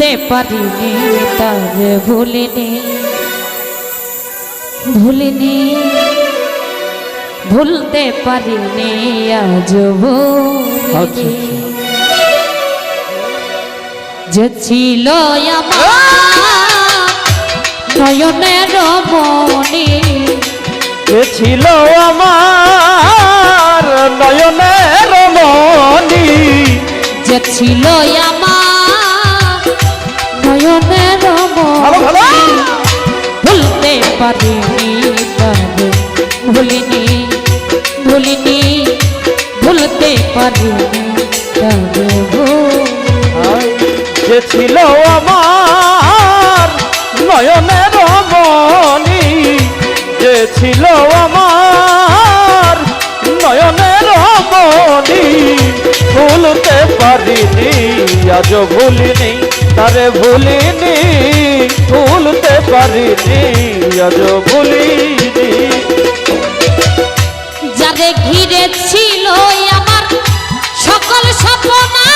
ভুলতে পারিনি তার ভুলিনি। ভুলিনি ভুলতে পারিনি আজ আচ্ছা, ভুলিনি। আচ্ছা। যে ছিল নয়নের মনি এ ছিল আমার নয়নের মনি যে ছিল আমার ভুলিনি ভুলতে ভুলিনি। যে ছিল আমার নয়নের মনি যে ছিল আমার নয়নের মনি ভুলতে পারিনি আজ ভুলিনি, তারে ভুলিনি, ভুলতে পারিনি আজ ভুলিনি যারে ঘিরে ছিল আমার সকল সপনা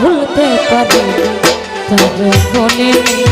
ভুলতে পারি তবে বলিনি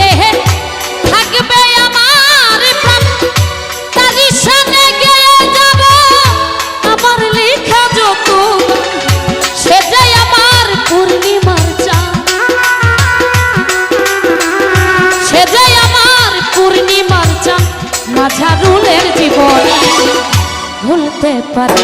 মাঝারুলের জীবন ভুলতে পারে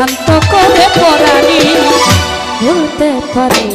শান্ত করে পরাণী ভুলতে পারি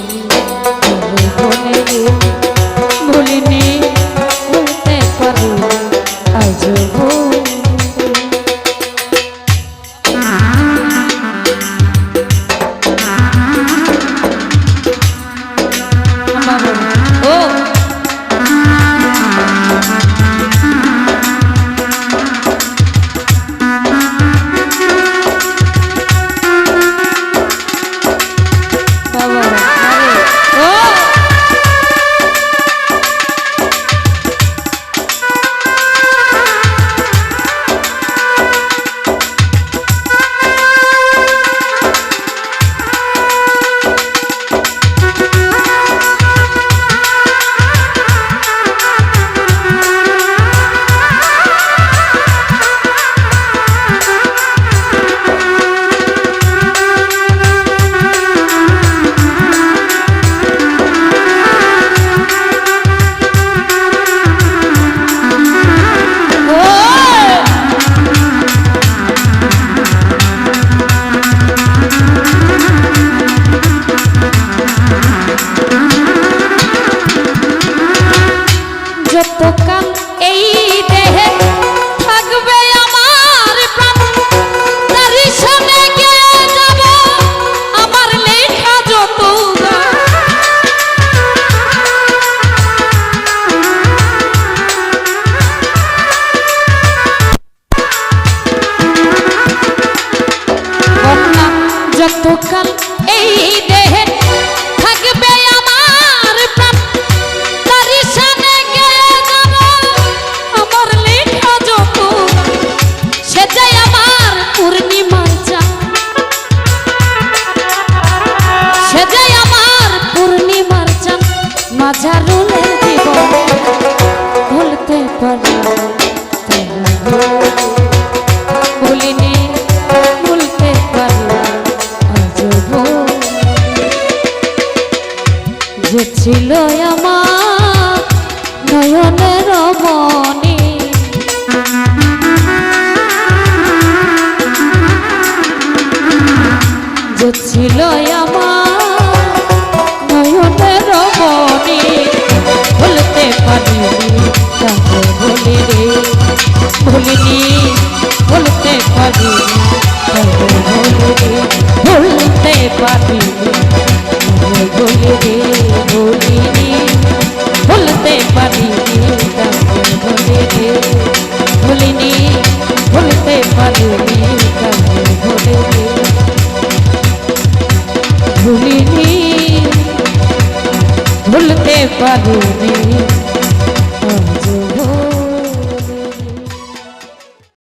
ছিল আমার